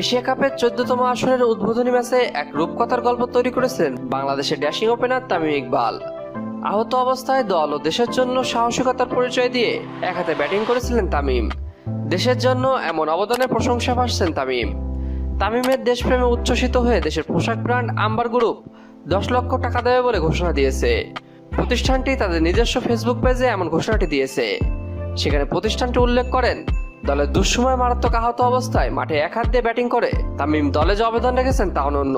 Asia কাপের চোদ্দতম আসরের উদ্বোধনী ম্যাচে এক রূপকথার গল্প তৈরি করেছেন বাংলাদেশের ড্যাশিং ওপেনার তামিম ইকবাল। আহত অবস্থায় দল ও দেশের জন্য সাহসিকতার পরিচয় দিয়ে এক হাতে ব্যাটিং করেছিলেন তামিম। দেশের জন্য এমন অবদানের প্রশংসা ভাসছেন তামিম। তামিমের দেশপ্রেমে উচ্ছ্বসিত হয়ে দেশের পোশাক ব্র্যান্ড আম্বার গ্রুপ দশ লক্ষ টাকা দেবে বলে ঘোষণা দিয়েছে। প্রতিষ্ঠানটি তাদের নিজস্ব ফেসবুক পেজে এমন ঘোষণাটি দিয়েছে। সেখানে প্রতিষ্ঠানটি উল্লেখ করেন দলের দুঃসময় মারাত্মক আহত অবস্থায় মাঠে এক হাত দিয়ে ব্যাটিং করে তামিম দলে যে অবদান রেখেছেন তা অনন্য।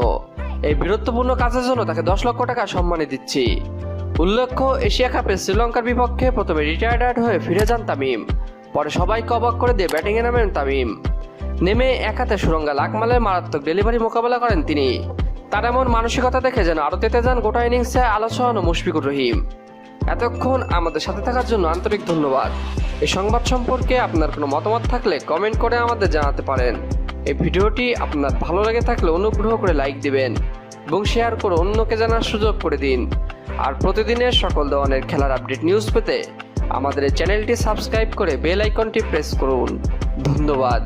এই বীরত্বপূর্ণ কাজের জন্য তাকে দশ লক্ষ টাকা সম্মানী দিচ্ছি। উল্লেখ্য, এশিয়া কাপে শ্রীলঙ্কার বিপক্ষে প্রথমে রিটায়ার্ড হয়ে ফিরে যান তামিম। পরে সবাইকে অবাক করে দিয়ে ব্যাটিংয়ে নামেন তামিম। নেমে এক হাতে সুরঙ্গা লাকমালের মারাত্মক ডেলিভারি মোকাবেলা করেন তিনি। তার এমন মানসিকতা দেখে যেন আরও তেতে যান গোটা ইনিংসে আলোচনা মুশফিকুর রহিম। এতক্ষণ আমাদের সাথে থাকার জন্য আন্তরিক ধন্যবাদ। এই সংবাদ সম্পর্কে আপনার কোনো মতামত থাকলে কমেন্ট করে আমাদের জানাতে পারেন। এই ভিডিওটি আপনার ভালো লেগে থাকলে অনুগ্রহ করে লাইক দিবেন এবং শেয়ার করে অন্যকে জানার সুযোগ করে দিন। আর প্রতিদিনের সকল ধরনের খেলার আপডেট নিউজ পেতে আমাদের চ্যানেলটি সাবস্ক্রাইব করে বেল আইকনটি প্রেস করুন। ধন্যবাদ।